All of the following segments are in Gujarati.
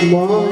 什么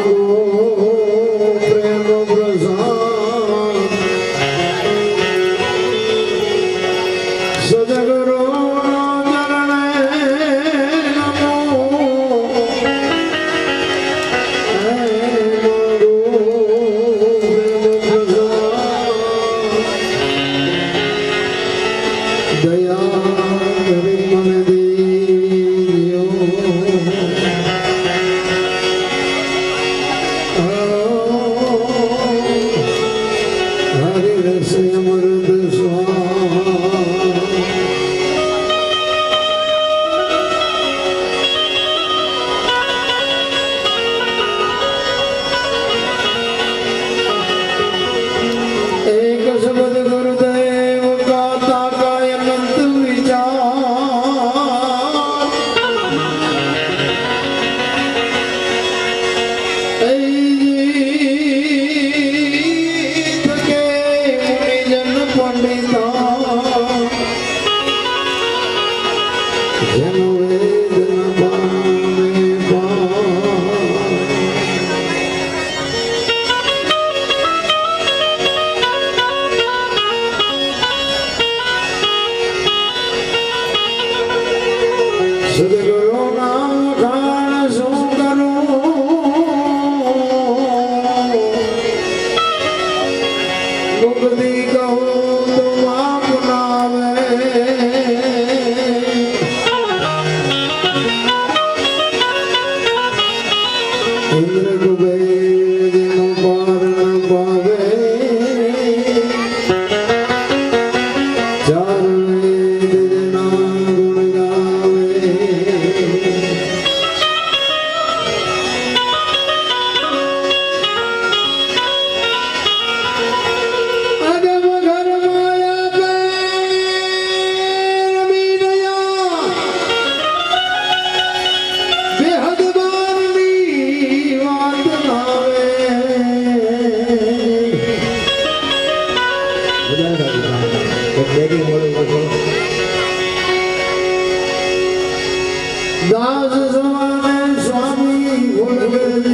દાસ જમાને સ્વામી ભોગવે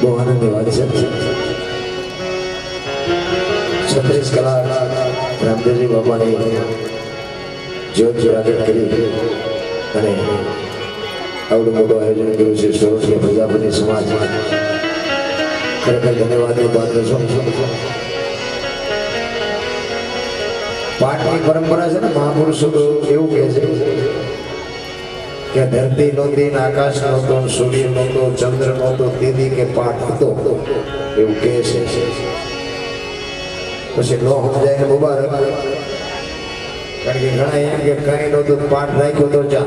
બહુ આનંદની વાત છે. છત્રીસ કલાક રામદેવજી બાબાની જ્યોત જોડાજત કરી અને આવડું મોટું આયોજન કર્યું છે. સોરઠીય પ્રજાપતિ સમાજ. ખરેખર ધન્યવાદની પાત્ર છું. પાઠની પરંપરા છે ને, મહાપુરુષો એવું કહે છે કે ધરતી નહોતી ને આકાશ નહોતો ને સૂર્ય નહોતો ચંદ્ર નહોતો દીદી કે પાઠ હતો. એવું કહે છે. પછી નો સમજાય ને મુબારક. કારણ કે ઘણા એમ કે કઈ નહોતું ને પાઠ રાખ્યો તો ચા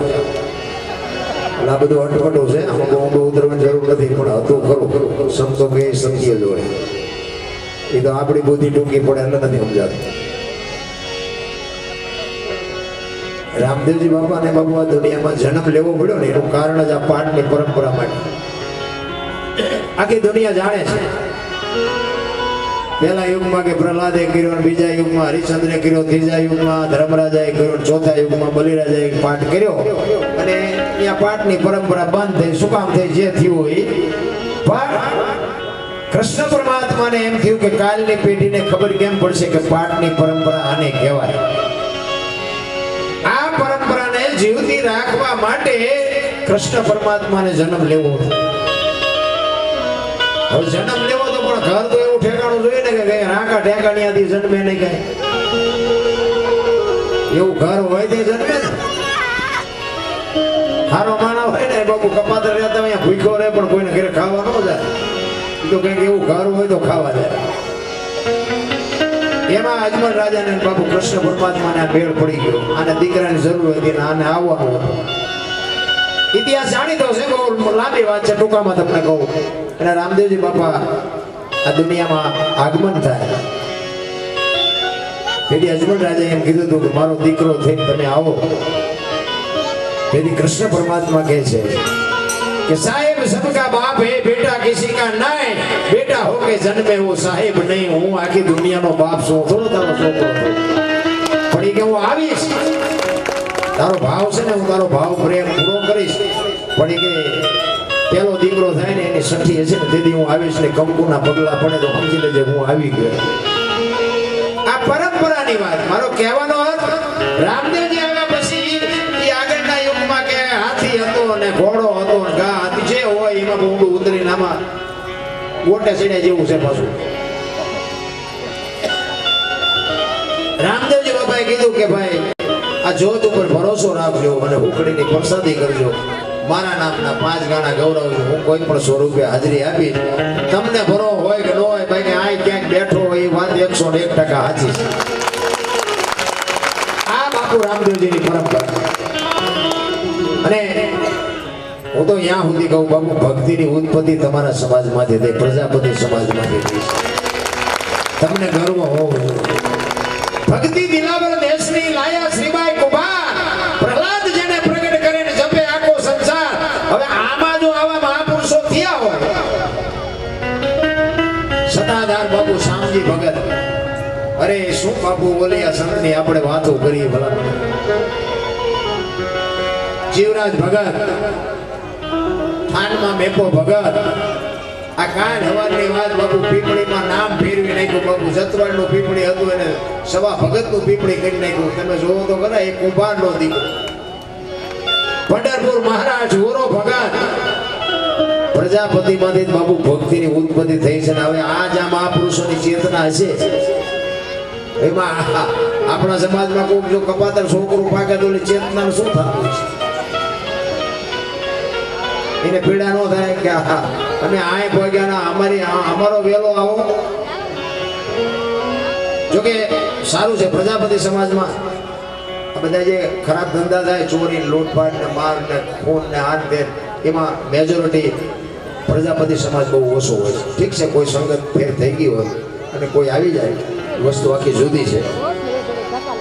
એટલે આ બધું અટપટું છે. આમાં બહુ ઊંડું ઉતરવાની જરૂર નથી, પણ હતું ખરું. સંતો કે સત્ય જ હોય એ તો આપણી બુદ્ધિ ટૂંકી પડે એટલે નથી સમજાતું. રામદેવજી બાપા અને બાબુ આ દુનિયામાં જન્મ લેવો પડ્યો ને એનું કારણ જ આ પાઠની પરંપરા માટે. આખી દુનિયા જાણે છે. પહેલા યુગમાં કે પ્રહલાદે કર્યો બીજા યુગમાં હરિચંદ્રે કર્યો, ત્રીજા યુગમાં ધર્મરાજાએ કર્યો ચોથા યુગમાં બલિરાજાએ પાઠ કર્યો. અને અહીંયા પાઠની પરંપરા બંધ થઈ, શું કામ થઈ, જે થયું હોય પણ કૃષ્ણ પરમાત્માને એમ થયું કે કાલની પેઢીને ખબર કેમ પડશે કે પાઠની પરંપરા આને કહેવાય. જીવતી રાખવા માટે કૃષ્ણ પરમાત્માને જન્મ લેવો હવે જન્મ લેવો તો પણ ઘર તો એવું ઠેકાણું જોઈએ ને કે કઈ રાકા ઠેકાણિયાથી જન્મે નહીં કઈ. એવું ઘર હોય તે જન્મે ને. હારો માણા હોય ને બાપુ કપાતર રહેતા અહીંયા ભૂખ્યો રહે પણ કોઈને ઘરે ખાવા ન જાય. તો કંઈક એવું ઘર હોય તો ખાવા જાય. એમાં અજમલ રાજાને બાપુ કૃષ્ણ પરમાત્માને મેળ પડી ગયો. આને દીકરાની જરૂર હતી આને આવવાનું હતું. ઇતિહાસ જાણીતો છે બહુ લાંબી વાત છે, ટૂંકામાં તમને કહું. અને રામદેવજી બાપા આ દુનિયામાં આગમન થાય. તેથી અજમલ રાજાએ એમ કીધું હતું કે મારો દીકરો થઈને તમે આવો. તેથી કૃષ્ણ પરમાત્મા કહે છે कि साहेब सबका बाप है बेटा किसी का नहीं बेटा हो के जन्मे वो साहेब नहीं હું આખી દુનિયાનો બાપ છું થોડો તારો છોકરો છું પણ ઈ કે હું આવીશ તારો ભાવ છે ને હું તારો ભાવ પ્રેમ પૂરો કરીશ પણ ઈ કે પેલો દીકરો થાય ને એની સઠી હશે ને તેથી હું આવીશ ને કંકુના પગલા પડે તો સમજી લેજે હું આવી ગયો આ પરંપરાની વાત મારો કહેવાનો અર્થ રામદેવજી આવ્યા પછી એ આગળના યુગમાં કે હાથી હતો અને ઘોડો એમાં ઊંડું ઉતરીને ગોટે સીડે જેવું છે પાછું. રામદેવજી બાપાએ કીધું કે ભાઈ, આ જોત ઉપર ભરોસો રાખજો અને હુકડીની પ્રસાદી કરજો. મારા નામના પાંચ ગાણા ગૌરવજો. હું કોઈ પણ સ્વરૂપે હાજરી આપી તમને ભરો હોય કે ન હોય ભાઈ કે આ ક્યાંક બેઠો હોય, એ વાત એકસો ને એક ટકા હાજી છે. આ બાપુ રામદેવજીની પરંપરા હું તો ત્યાં સુધી કહું બાબુ ભક્તિની ઉત્પત્તિ તમારા સમાજમાંથી થઈ, પ્રજાપતિ સમાજમાંથી થઈ. તમને ગર્વ હોવો ભક્તિ દિલાવર દેશની લાયા શ્રીબાઈ કુમાર પ્રહલાદ જેને પ્રગટ કરીને જપે આખો સંસાર. હવે આમાં જો આવા મહાપુરુષો થયા હોય સતાધાર બાપુ શામજી ભગત, અરે શું બાપુ બોલ્યા સંતની આપણે વાતો કરીએ ભલા. જીવરાજ ભગત થાનમાં મેપો ભગત આ કાન હવારની વાત બાપુ પીપળીમાં નામ ફેરવી નાખ્યું બાપુ. જતવાડનું પીપળી હતું એને સવા ભગતનું પીપળી કરી નાખ્યું. તમે જોવો તો ખરા એ કુંભારનો દીકરો. પંઢરપુર મહારાજ ઓરો ભગત પ્રજાપતિમાંથી જ બાપુ ભક્તિની ઉત્પત્તિ થઈ છે હવે આ જ આ મહાપુરુષોની ચેતના હશે એમાં આપણા સમાજમાં કોઈક જો કપાતર છોકરું પાકે તો ચેતના શું થતું છે? એને પીડા ન થાય કે અમે આય પહોંચ્યા ના અમારી અમારો વેલો આવો. જોકે સારું છે પ્રજાપતિ સમાજમાં. બધા જે ખરાબ ધંધા થાય, ચોરી લૂંટફાટ ને માર ને ખૂન ને હાથ તે એમાં મેજોરિટી પ્રજાપતિ સમાજ બહુ ઓછો હોય છે. ઠીક છે, કોઈ સંગત ફેર થઈ ગઈ હોય અને કોઈ આવી જાય વસ્તુ આખી જુદી છે.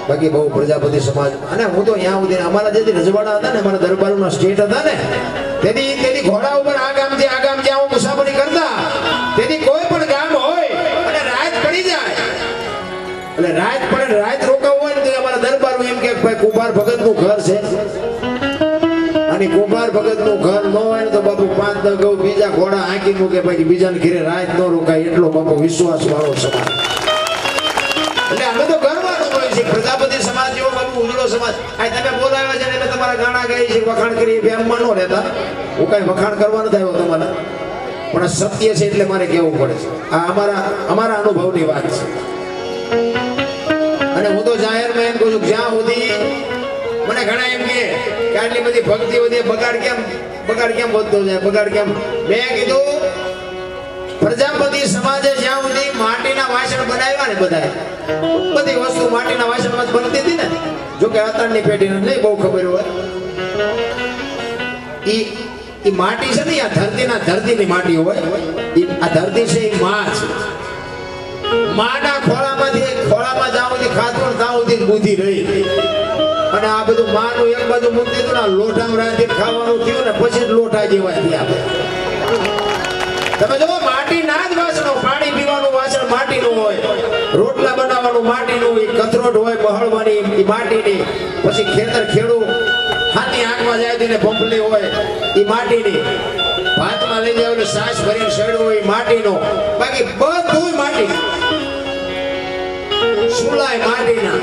બાકી બહુ પ્રજાપતિ સમાજ અને હું તો અહીંયા સુધી અમારા જેથી રજવાડા હતા ને, અમારા દરબારોના સ્ટેટ હતા ને તેથી તેથી ઘોડા ઉપર આ ગામથી આ ગામ જ્યાં મુસાફરી કરતા. તેથી કોઈ પણ ગામ હોય, અને રાત પડી જાય. એટલે રાત પડે રાત રોકાવું હોય ને અમારા દરબાર એમ કે ભાઈ કુંભાર ભગતનું ઘર છે. અને કુંભાર ભગતનું ઘર ન હોય ને તો બાપુ પાંચ દસ ગૌ બીજા ઘોડા હાંકી મૂકે પછી બીજાને ઘરે રાત ન રોકાય, એટલો બાપુ વિશ્વાસ વાળો સમાજ. એટલે અમે તો ગર્વ હોય છે પ્રજાપતિ સમાજ જેવો બાપુ ઉજળો સમાજ. આ તમે બોલાવ્યા છે તમારા ગાણા ગાઈ છે વખાણ કરીએ બે એમમાં ન રહેતા. હું કાંઈ વખાણ કરવા નથી આવ્યો તમારે. પણ સત્ય છે એટલે મારે કેવું પડે છે. આ અમારા અમારા અનુભવની વાત છે. અને હું તો જાહેરમાં એમ કહું છું, જ્યાં સુધી મને ઘણા એમ કે આટલી બધી ભક્તિ વધી બગાડ કેમ બગાડ કેમ વધતો જાય, બગાડ કેમ? મેં કીધું, પ્રજાપતિ સમાજે જ્યાં સુધી માટીના વાસણ બનાવ્યા ને બધા બધી વસ્તુ માટીના વાસણમાં જ બનતી હતી ને? જો કે પેઢીને નહીં બહુ ખબર હોય. એ માટી છે ને આ ધરતીના ધરતીની માટી હોય. આ ધરતી છે એ માં છે. માના ખોળામાંથી, ખોળામાં જાવ સુધી ખાતું તાવ સુધી બુદ્ધિ રહી. અને આ બધું માનું, એક બાજુ મૂકી દીધું ને, આ લોટામાં રાંધી ખાવાનું થયું ને, પછી જ લોટા જેવા થયા તમે જો માટી ના જ વાસણો, પાણી પીવાનું વાસણ માટીનું હોય. રોટલા બનાવવાનું માટીનું હોય કથરોટ હોય બહળવાની એ માટીની, પછી ખેતર ખેડું, હાથી આંખમાં જાય તેને પંપલી હોય એ માટીની. ભાતમાં લઈ જાય સાસ ભરીને શેડું હોય માટીનો. બાકી બધું માટી સુલાય માટીના,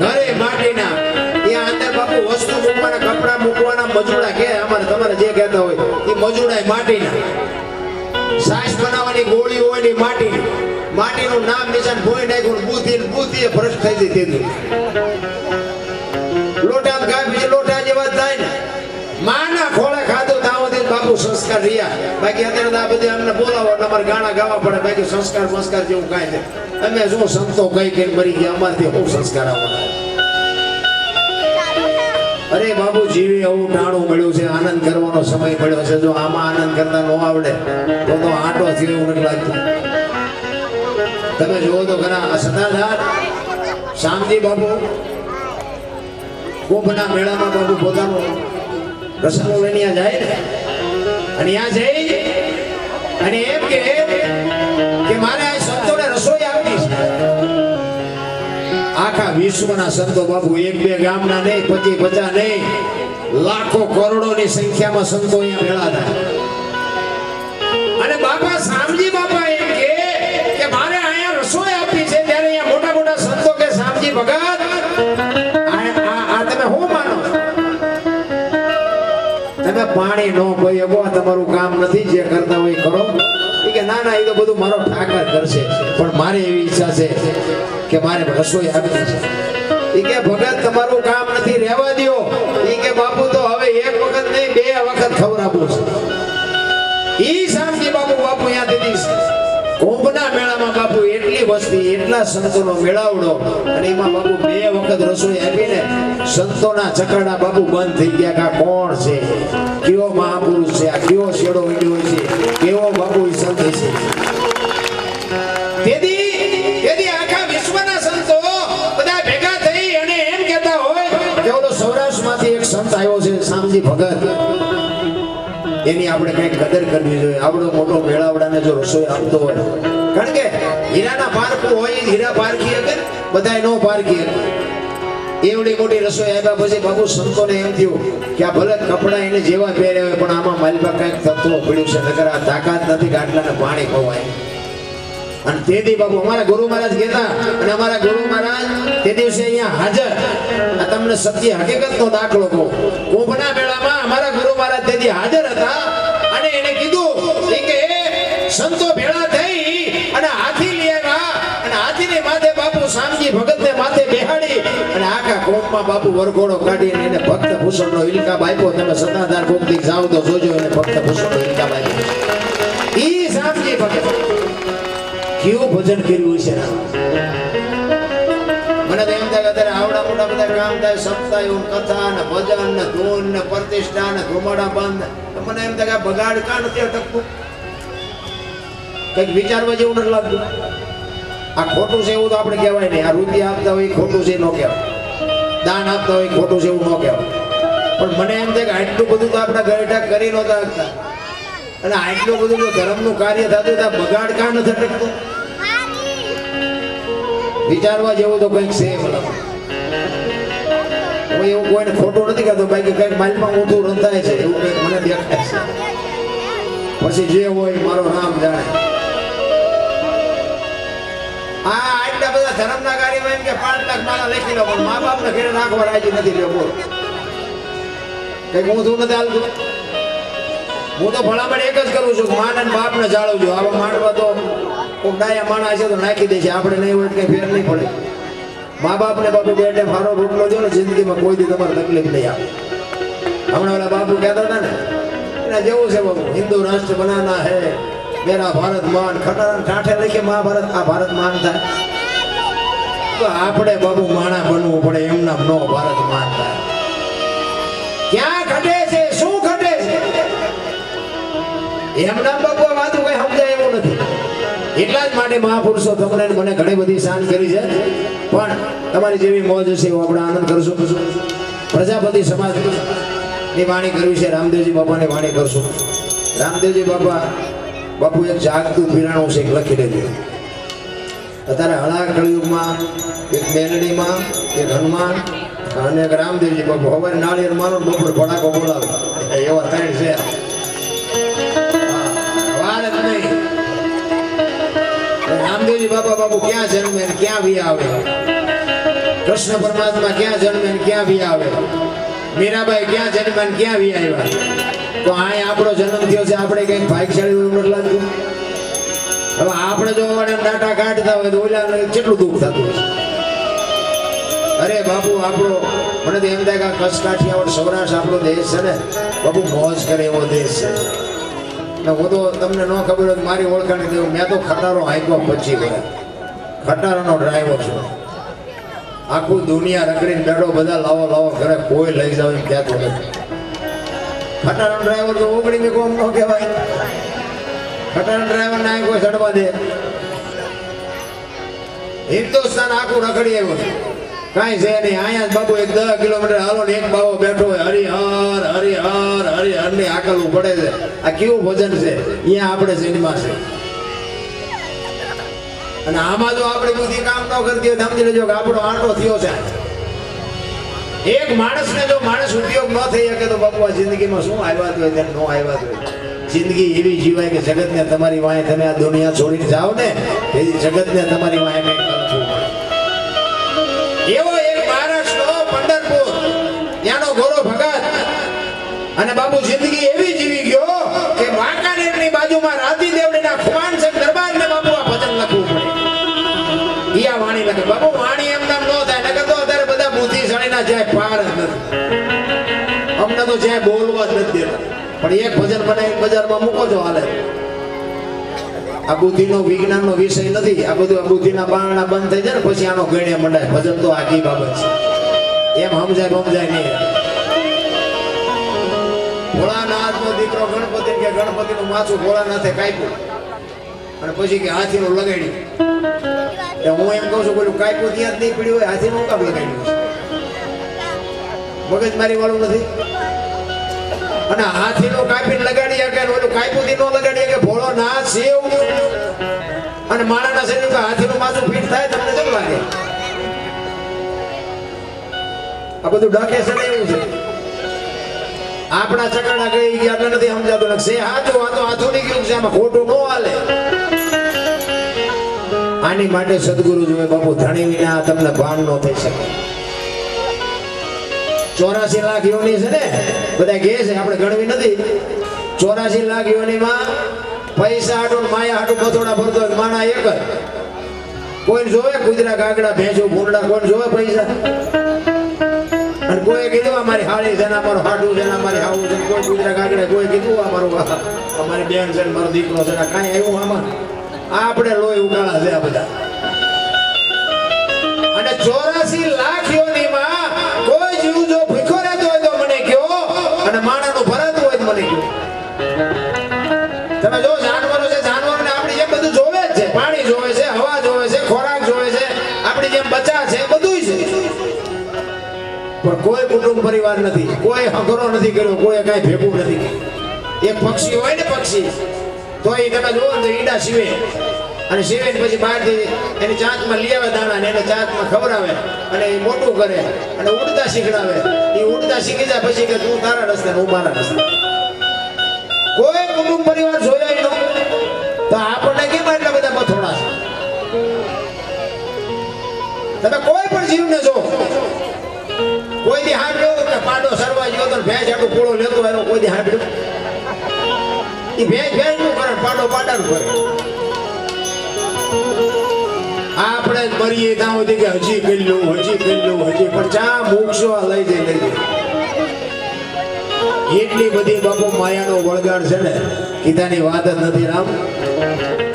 ઘરે માટીના. ત્યાં અંદર બાપુ વસ્તુ મૂકવાના, કપડા મૂકવાના મજૂડા કે અમારે તમારે જે કહેતા હોય એ મજૂડા માટીના. સાસ બનાવવાની ગોળી હોયની માટીની. માટીનું નામ નિશાન ભોય નાખ્યું બુદ્ધિ બુદ્ધિ ભ્રષ્ટ થઈ જતી તેનું. લોટા ગાય બીજે લોટા જેવા થાય ને. માના ખોળે ખાધું સુધી બાપુ સંસ્કાર રહ્યા. બાકી અત્યારે આ બધે અમને બોલાવો અમારે ગાણા ગાવા પડે. બાકી સંસ્કાર સંસ્કાર જેવું કાંઈ નહીં. તમે શું સંતો કઈ કઈ મરી ગયા અમારથી બહુ સંસ્કાર આવવાના. અરે બાબુ, જીવે એવું ટાણું મળ્યું છે. આનંદ કરવાનો સમય મળ્યો છે. જો આમાં આનંદ કરતા ન આવડે, તો તો આટો જીવ નથી લાગતું. તમે જુઓ તો ઘણા સદાધાર શામજી બાબુ કુંભના મેળામાં બાબુ પોતાનો પ્રસંગો લઈને જાય અને ત્યાં જઈ અને એમ કે કે મારે આ સંતોને રસોઈ આપી છે. આખા વિશ્વના સંતો બાબુ એક બે ગામના નહીં પચી પચાસ નહીં, લાખો કરોડોની સંખ્યામાં સંતો અહીંયા ભેળા થાય. અને બાપા શામજી બાપા ભગત. તમે શું માનો તમે પાણી નો કોઈ એવો તમારું કામ નથી જે કરતા હોય કરો. કે ના ના, એ તો બધું મારો ઠાકર કરશે. પણ મારે એવી ઈચ્છા છે કે મારે રસોઈ આપવી છે. ઈ કે ભગત, તમારું કામ નથી, રહેવા દ્યો. એ કે બાપુ, તો હવે એક વખત નહીં, બે વખત ખવડાવું છે. ઈ શામજી બાપુ બાપુ અહીંયા દીધી બાપુ એટલી વસ્તી એટલા સંતોનો મેળાવડો. અને એમાં બાપુ બે વખત રસોઈ આપીને સંતોના ચકરડા બાપુ બંધ થઈ ગયા કે કોણ છે? કેવો મહાપુરુષ છે? આ કેવો શેડો વીડ્યો છે? કેવો બાપુ સંત છે હોય કે સૌરાષ્ટ્રમાંથી એક સંત આવ્યો છે, શામજી ભગત. એની આપણે કંઈક કદર કરવી જોઈએ. આપણો મોટો મેળાવડાને જો રસોઈ આપતો હોય કારણ કે હીરાના પારખું હોય, હીરા પારખી અગર બધાય નો પારખી શકે. એવડી મોટી રસોઈ આવ્યા પછી બાપુ સંતોને એમ થયું કે આ ભલે કપડાં એને જેવા પહેર્યા હોય, પણ આમાં માલપા કંઈક તત્વો પડ્યું છે, નકર આ તાકાત નથી ગાટલાને પાણી ખવાય. અને તે દી બાપુ અમારા ગુરુ મહારાજ કહેતા, અને અમારા ગુરુ મહારાજ તે દિવસે અહીંયા હાજર. આ તમને સત્ય હકીકતનો દાખલો કહું. કોંભના મેળામાં અમારા ગુરુ મહારાજ તે દી હાજર હતા, અને એને કીધું કે, સંતો ભેળા અને આખા કોમમાં બાપુ વરઘોડો કાઢીને એને ભક્ત ભૂષણનો ઇલકા આપ્યો તમે સત્તાધાર કોમથી જાઓ તો જોજો એને ભક્ત ભૂષણનો ઇલકા આપ્યો ઈ શામજી ભગત કેવું ભજન કર્યું છે મને તો એમ થાય અત્યારે આવડા મોટા બધા કામ થાય, સપ્તાહ, કથા ને ભજન ને ધૂન ને પ્રતિષ્ઠા ને ધુમાડા બંધ. મને એમ થાય બગાડ કા નથી અટકતું કંઈક વિચારવા જેવું નથી લાગતું. આ ખોટું છે એવું તો આપણે કહેવાય નહીં. આ રૂપિયા આપતા હોય ખોટું છે ન કહેવાય. દાન આપતા હોય ખોટું છે એવું ન કહેવાય. પણ મને એમ થાય કે આટલું બધું તો આપણા ગરડા કરી નહોતા આપતા અને આટલું બધું જો ધર્મનું કાર્ય થતું તો બગાડ કા નથી અટકતું વિચારવા જેવું તો કંઈક છે હું એવું કોઈને ખોટું નથી કહેતો. બાકી કંઈક માલમાં ઊંધું રંધાય છે. એવું કંઈક મને દેખાય છે. પછી જે હોય મારો નામ જાણે. આ આટલા બધા ધર્મના કાર્યમાં એમ કે પાંચ લાખ માળા લખી લો, પણ મા બાપને ઘરે નાખવા રાજી નથી લ્યો બોલ. કંઈક ઊંધું નથી હાલતું હું તો ભલામણ એક જ કરું છું માન અને બાપને જાળવજો. આવા માંડવા તો કોઈ ડાયા માણસ છે તો નાખી દે છે આપણે નહીં હોય કઈ ફેર નહીં પડે. મા બાપને બાપુ બે ટાઈમ હારો રોટલો જો ને, જિંદગીમાં કોઈ દી તમારે તકલીફ નહીં આવે. હમણાં ઓલા બાપુ કહેતા હતા ને, એના જેવું છે બાપુ, હિન્દુ રાષ્ટ્ર બનાના હે મેરા ભારત માન ખટારા ઠાઠે લખે, મહાભારત, આ ભારત માન થાય. તો આપણે બાબુ માણા બનવું પડે, એમના નો ભારત માન થાય. ક્યાં ઘટે છે? શું ઘટે છે? એમના બાબુ વાતું કઈ સમજાય એવું નથી. એટલા જ માટે મહાપુરુષો તમને મને ઘણી બધી શાન કરી છે. પણ તમારી જેવી મોજ હશે એવો આપણે આનંદ કરશું. પ્રજાપતિ સમાજની વાણી કરવી છે, રામદેવજી બાપાની વાણી કરશું. રામદેવજી બાપા બાપુ, એક જાગતું પીરાણું છે લખી દેજો. અત્યારે હળા કળિયુગમાં એક મેલડીમાં એક હનુમાન અને એક રામદેવજી, બાપુ. હવે નાળિયેર માનો બપોર ફટાકો બોલાવે. એવા ત્રણ છે. રામદેવજી બાપા, બાપુ, ક્યાં જન્મે ક્યાં ભી આવે? કૃષ્ણ પરમાત્મા ક્યાં જન્મે ક્યાં ભી આવે? મીરાબાઈ ક્યાં જન્મે ક્યાં ભી આવ્યા? તો આય આપણો જન્મ થયો છે, આપણે કઈ ભાગશાળી એવું નથી હવે આપણે જો વડે ડાટા કાઢતા હોય તો ઓલા કેટલું દુઃખ થતું હશે? અરે બાપુ, આપણો, મને તો એમ થાય કે કચ્છ કાઠિયાવાડ સૌરાષ્ટ્ર આપણો દેશ છે ને, બાપુ મોજ કરે એવો દેશ છે. ને હું તો તમને ન ખબર હોય મારી ઓળખાણ દેવું મેં તો ખટારો હાઈકો પછી ગયા ખટારાનો ડ્રાઈવર છું. આખું દુનિયા રગડીને દડો બધા લાવો લાવો, ઘરે કોઈ લઈ જાવ એમ કહેતો નથી. ખટારાનો ડ્રાઈવર તો ઓગણી મેં કોમ ન કહેવાય. ખટારાનો ડ્રાઈવર ના કોઈ ચડવા દે. હિન્દુસ્તાન આખું રખડી આવ્યું કાંઈ છે નહીં. અહીંયા જ બાબુ એક દસ કિલોમીટર હાલો ને એક બાબો બેઠો હોય. હરિહર હરિહર હરિહરની આકલવું પડે છે. આ કેવું ભજન છે? અહીંયા આપણે સિનેમા છે. અને આમાં જો આપણે બુદ્ધિ કામ ન કરતી હોય સમજી લેજો કે આપણો આંટો થયો છે. એક માણસને જો માણસ ઉપયોગ ન થઈ શકે તો બાપુ આ જિંદગીમાં શું આવ્યા હોય ત્યારે ન આવ્યા હોય. જિંદગી એવી જીવાય કે જગતને તમારી વાંહે તમે આ દુનિયા છોડીને જાઓ ને, એ જગતને તમારી વાંહે કંઈક એવો એક મહારાષ્ટ્ર પંઢરપુર. ત્યાંનો ગોરો ભગત. અને બાપુ જિંદગી બુદ્ધિશાળીના જાય પાર જ નથી. અમને તો જ્યાં બોલવા જ નથી દેતા. પણ એક ભજન બનાવીને બજારમાં મૂકો છો હાલે. આ બુદ્ધિનો, વિજ્ઞાનનો વિષય નથી. આ બધું આ બુદ્ધિના બારણા બંધ થઈ જાય ને પછી આનો ગણ્યા મંડાય. ભજન તો આગી બાબત છે. એમ સમજાય સમજાય નહીં. ભોળાનાથનો દીકરો ગણપતિ કે ગણપતિનું માથું ભોળાનાથે કાપ્યું. અને પછી કે હાથીનું લગાડ્યું. હું એમ કહું છું પેલું કાપ્યું ત્યાં જ નહીં પીડ્યું હોય, હાથીનું નું કામ લગાડ્યું મગજ મારી વાળું નથી? અને હાથીનું કાપીને લગાડી શકે ઓલું કાપ્યું થી નો લગાડી કે ભોળો ના શિવ. અને માણાના શરીર પર હાથીનું માથું ફીટ થાય તમને કેમ લાગે? આ બધું ડકે છે ને એવું છે. આપણા ચકાડા ગઈ ગયા નથી સમજાતું. ને છે હાથું તો આધુનિક યુગ છે, આમાં ખોટું ન હાલે. આની માટે સદગુરુ જોવે બાપુ ધણી વિના તમને ભાન ન થઈ શકે. ચોરાસી લાખ યોની છે ને, બધા કહે છે આપણે ગણવી નથી. ચોરાસી લાખ યોનીમાં પૈસા હાટું માયા હાટું બથોડા ભરતો માણા એક જ. કોઈ જોવે? કુતરા કાગડા ભેંસો ભૂંડા કોણ જોવે પૈસા? અને કોઈ કીધું, અમારી હાળી છે અમારું હાડું છે અમારી હાવું છે કોઈ કુતરા કાગડા કોઈ કીધું, અમારું અમારી બેન છે મારો દીકરો છે કાંઈ આવ્યું આમાં? આપણે લોહી ઉગાડા છે આ બધા. અને ચોરાસી લાખ યોનીમાં અને માણાનું ભરાતું હોય મને ગયું તમે જો જાનવરો છે, જાનવરોને આપણે જેમ બધું જોવે જ છે. પાણી જોવે છે, હવા જોવે છે, ખોરાક જોવે છે. આપણી જેમ બચા છે બધું છે. પણ કોઈ કુટુંબ પરિવાર નથી, કોઈ હગરો નથી કર્યો, કોઈ કાંઈ ભેગું નથી. એક પક્ષી હોય ને પક્ષી તો એ તમે જોવો તો ઈંડા સીવે. અને શિવેન પછી બહારથી એની ચાંચમાં લઈ આવે દાણા ને એને ચાંચમાં ખવડાવે અને એ મોટું કરે અને ઉડતા શીખડાવે. એ ઉડતા શીખી જાય પછી કે તું તારા રસ્તે હું મારા રસ્તે. કોઈ કુટુંબ પરિવાર જોયો એનો તો આપણને કેમ એટલા બધા પથોડા છે? તમે કોઈ પણ જીવને જો. કોઈ દી લો કે પાડો સરવા ગયો તો ભેંસ આટલું પૂળો લેતો એનો કોઈ દી હાંભળ્યો એ ભેંસ ભેંસનું કરે પાડો પાડાનું કરે. મરીએ ત્યાં સુધી કે હજી ગયેલું હજી ગયેલું હજી પણ ચા મૂકશો, આ લઈ જઈ લઈ એટલી બધી બાપુ માયાનો વળગાડ છે ને, કીધાની વાત જ નથી રામ.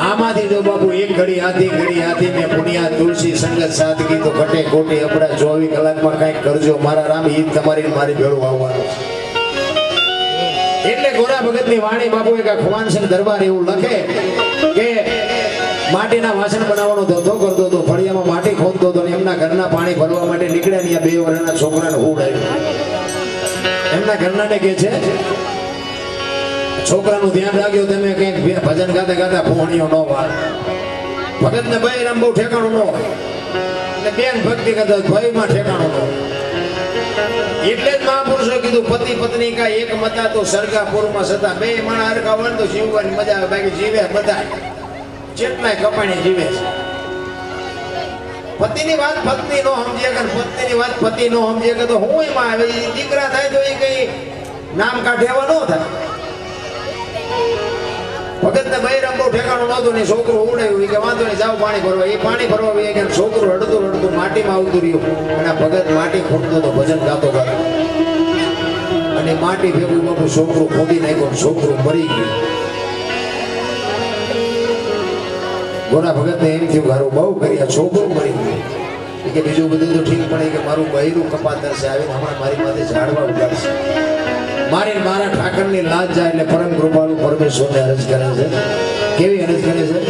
આમાંથી જો બાપુ એક ઘડી હાથી ઘડી હાથી મેં પુનિયા તુલસી, સંગત, સાદગી તો ઘટે ખોટી આપણા ચોવીસ કલાકમાં કાંઈક કરજો. મારા રામ, ઈ તમારી મારી ભેળું આવવાનું છે. એટલે ગોરા ભગતની વાણી બાપુ એક આ ખુમાનસિંહ દરબાર એવું લખે કે માટીના વાસણ બનાવવાનો ધંધો કરતો હતો. ફળિયામાં માટી ખોદતો હતો ને એમના ઘરના પાણી ભરવા માટે નીકળ્યા ને બે વર્ષના છોકરાને હુડ આવ્યું એમના ઘરનાને કહે છે, છોકરાનું ધ્યાન રાખ્યો તમે કંઈક ભજન ગાતા ગાતા ફોણીઓ ન વાર ભગતને ભાઈ રામ બહુ ઠેકાણું ન અને બેન ભક્તિ કરતા ભાઈમાં ઠેકાણું ન એટલે જ મહાપુરુષો કીધું, પતિ પત્ની કા એક મતા તો સરગાપુરમાં સતા. બે માણા હરખા હોય ને તો જીવવાની મજા આવે, બાકી જીવે બધા. જેટલાય કપાણી જીવે છે. પતિની વાત પત્ની નો સમજે કે પત્નીની વાત પતિ નો સમજે કે તો હું એમાં આવે? દીકરા થાય તો એ કઈ નામ કાઢે એવા ન થાય. ભગત ને બૈરામ બહુ ઠેકાણું નહોતું ને છોકરું ઉડાયું કે વાંધો નહીં જાવ પાણી ભરવા. એ પાણી ભરવા વહી ગયા. છોકરું રડતું રડતું માટીમાં આવતું રહ્યું. અને ભગત માટી ખોટતો તો ભજન ગાતો ગાતો. અને માટી ભેગું બાપુ છોકરું ખોદી નાખ્યું છોકરું મરી ગયું. ગોરા ભગત ને એમ થયું કે બહુ કરી આ છોકરું મરી કે બીજું બધું તો ઠીક પડે કે મારું બહેરું કપાતર છે આવીને હમણાં મારી માથે ઝાડવા ઉગાડશે. મારી મારા ઠાકરની લાજ જાય એટલે પરમ કૃપાળુ પરમેશ્વરને અરજ કરે છે. કેવી અરજ કરે છે?